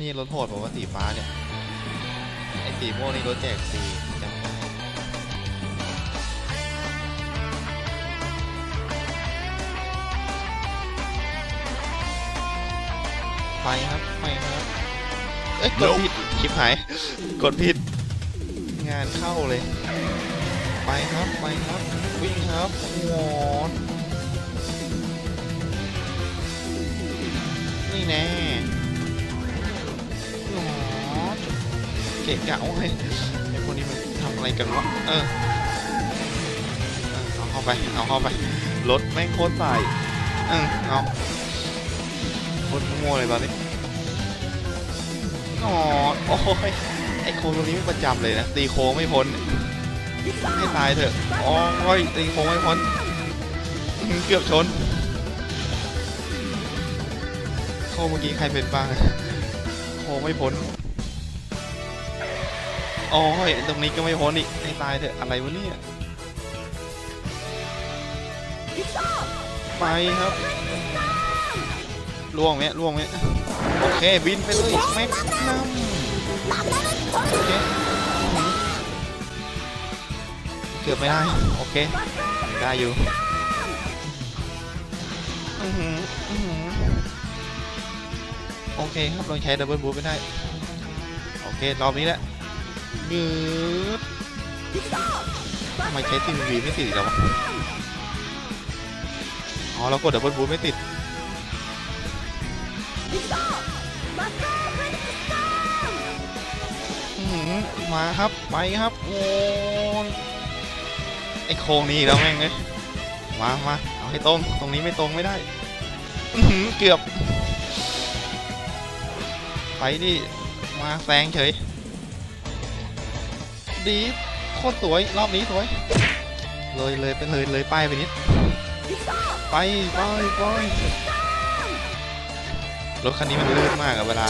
นี่รถโหดผมว่าสีฟ้าเนี่ย ไอ้สีม่วงนี่รถแจกฟรีจำได้ไปครับไปครับ เอ้ยกดผิดคลิปหาย กดผิด งานเข้าเลย ไปครับ ไปครับ วิ่งครับวอนนี่แน่ กะกะเว้ยไอ้พวกนี้มันทำอะไรกันวะเออเอเอาเข้าไปเอาเข้าไปรถแม่โคตรใส่เออเอาโคตรมั่วเลยตอนนี้อ๋อโอ้ยไอ้โค้งตรงนี้ไม่ประจำเลยนะตีโค้งไม่พ้นให้ตายเถอะโอ้ยตีโค้งไม่พ้นเกือบชนโค้งเมื่อกี้ใครเป็นบ้างโค้งไม่พ้น โอ้ยตรงนี้ก็ไม่พ้นอีกให้ตายเถอะอะไรวะเนี่ยไปครับล่วงไหมล่วงไหมโอเคบินไปเลยแม็กนัมโอเคอื้อหือเกือบไม่ได้โอเคได้อยู่อื้อหืออื้อหือโอเคครับลองใช้ดับเบิลบูทไม่ได้โอเครอบนี้แหละ ยืดทำไมใช้ทีวีไม่ติดแล้ววะ อ๋อเรากดดับเบิลบูทไม่ติดมาครับไปครับโอ้ไอโค้งนี่แล้วแม่งเลยมามาเอาให้ตรง ตรงนี้ไม่ตรงไม่ได้เกือบ ไปดิ มาแซงเฉย ดีโคตรสวยรอบนี้สวย เลยเลยไปเลยเลยป้ายไปนิดไปไปไปรถคันนี้มันเลื่นมากอะเวลา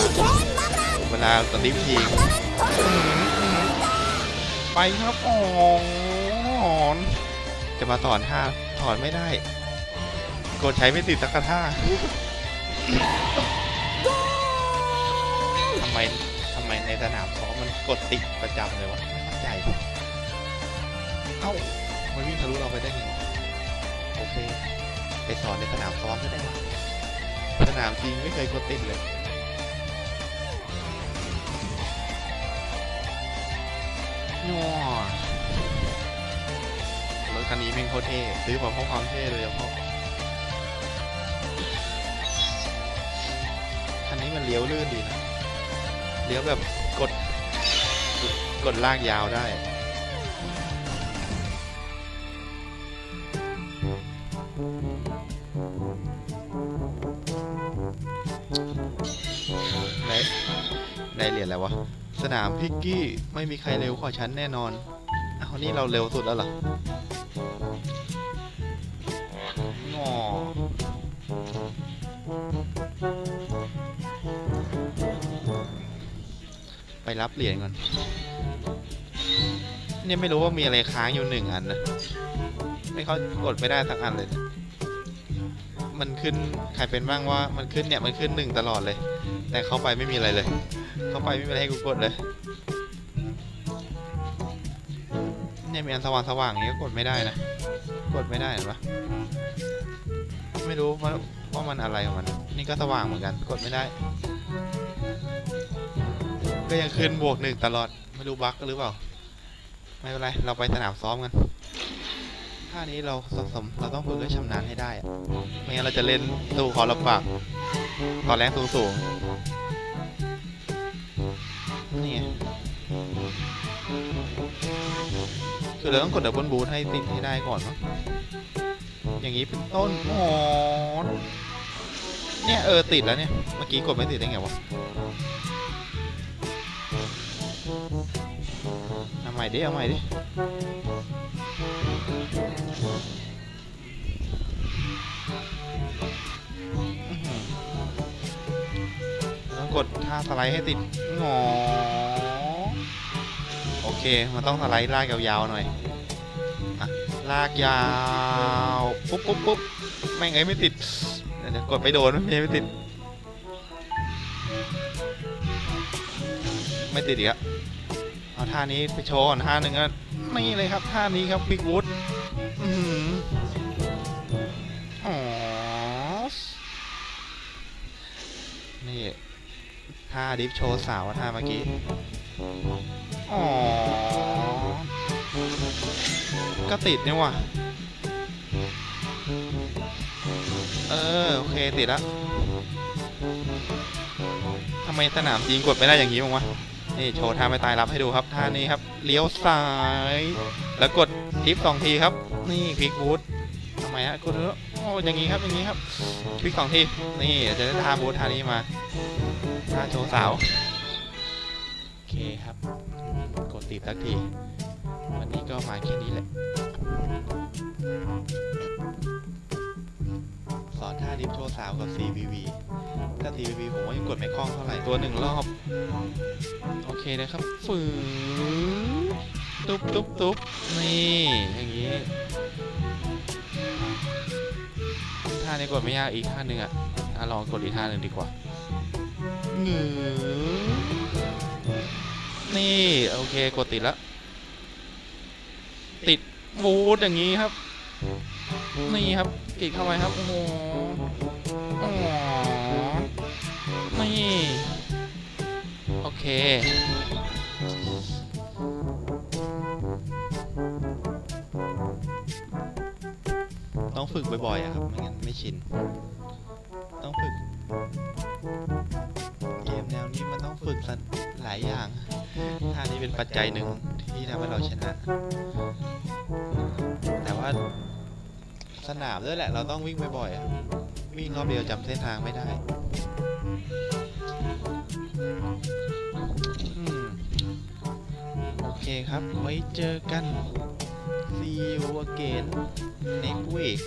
เวลาตอนดิฟทีงไปครับอ๋อนจะมาถอนท่าถอนไม่ได้ กดใช้ไม่ติดสักระท่าทำไมทำไมในสนามซ้อมมันกดติดประจำเลยวะ ไม่เข้าใจเอ้ามันวิ่งทะลุเราไปได้ไงโอเค ไปสอนในสนามซ้อมก็ได้วะสนามจริงไม่เคยกดติดเลยยัวรถคันนี้แม่งโคตรเท่ซื้อมาเพราะความเท่เลยเฉพาะคันนี้มันเลี้ยวลื่นดีนะ เลี้ยวแบบกด กดลากยาวได้ได้เหรียญแล้ววะ สนามพิกกี้ไม่มีใครเร็วกว่าฉันแน่นอนอ้าวนี่เราเร็วสุดแล้วเหรองอไปรับเหรียญก่อน เนี่ยไม่รู้ว่ามีอะไรค้างอยู่หนึ่งอันนะไม่เขากดไม่ได้สักอันเลยนะมันขึ้นใครเป็นบ้างว่ามันขึ้นเนี่ยมันขึ้นหนึ่งตลอดเลย แต่เข้าไปไม่มีอะไรเลย เข้าไปไม่มีอะไรให้กูกดเลยเนี่ยมีอันสว่างสว่างๆอย่างนี้ก็กดไม่ได้นะกดไม่ได้เห็นปะไม่รู้ว่าว่ามันอะไรของมัน นี่ก็สว่างเหมือนกัน กดไม่ได้ ก็ยังขึ้นบวกหนึ่งตลอดไม่รู้บั๊กหรือเปล่า ไม่เป็นไร เราไปสนามซ้อมกันท่านี้เราสะสมเราต้องฝึกให้ชำนาญให้ได้ไม่งั้นเราจะเล่นสู้เขาลำบากตอนแรงสูงสูงนี่ไงคือเราต้องกดดับบิลบูทให้ติดให้ได้ก่อนมั้งอย่างนี้เป็นต้นอ๋อเนี่ยเออติดแล้วเนี่ย เมื่อกี้กดไม่ติดได้ไงวะ ม่ดิเอาใหม่ดิต้องกดท่าสไลด์ให้ติดงอโอเค มันต้องสไลด์ลากยาวๆหน่อยอะลากยาว ปุ๊บปุ๊บปุ๊บแม่งไอ้ยไม่ติด เดี๋ยวกดไปโดนไม่ไม่ติด ไม่ติดอีกอะ เอาท่านี้ไปโชว์ท่าหนึ่งอะนี่เลยครับท่านี้ครับบิ๊กวูดอ๋อนี่ท่าดิฟโชว์สาวท่าเมื่อกี้อ๋อก็ติดนี่ว่ะเออโอเคติดแล้วทำไมสนามจริงกดไม่ได้อย่างนี้บ้างวะ นี่โชว์ท่าไม่ตายรับให้ดูครับท่านี้ครับเลี้ยวซ้าย แล้วกดทิปสองทีครับ นี่คลิกบูททำไมฮะกดแล้วโอ้อย่างนี้ครับอย่างนี้ครับคลิกสองทีนี่จะได้ท่าบูทท่านี้มาท่าโชว์สาวโอเคครับ กดติดสักที วันนี้ก็มาแค่นี้แหละสอนท่าดิฟโชว์สาวกับ CVV ถ้า CVV ผมว่ายังกดไม่คล่องเท่าไหร่ตัวหนึ่งรอบ โอเคนะครับฝืนตุ๊บตุ๊บตุ๊บนี่อย่างนี้ท่านี้กดไม่ยากอีกท่าหนึ่งอะอะลองกดอีกท่าหนึ่งดีกว่าหงือนี่โอเคกดติดแล้วติดบูทอย่างนี้ครับ นี่ครับติดเข้าไปครับโอ้โหนี่ เค ต้องฝึกบ่อยๆอะครับ ไม่งั้นไม่ชิน ต้องฝึก เกมแนวนี้มันต้องฝึกหลายอย่างท่านี้เป็นปัจจัยหนึ่งที่ทำให้เราชนะ แต่ว่าสนามด้วยแหละ เราต้องวิ่งบ่อยๆวิ่งรอบเดียวจำเส้นทางไม่ได้ ครับ ไว้เจอกัน see you again next week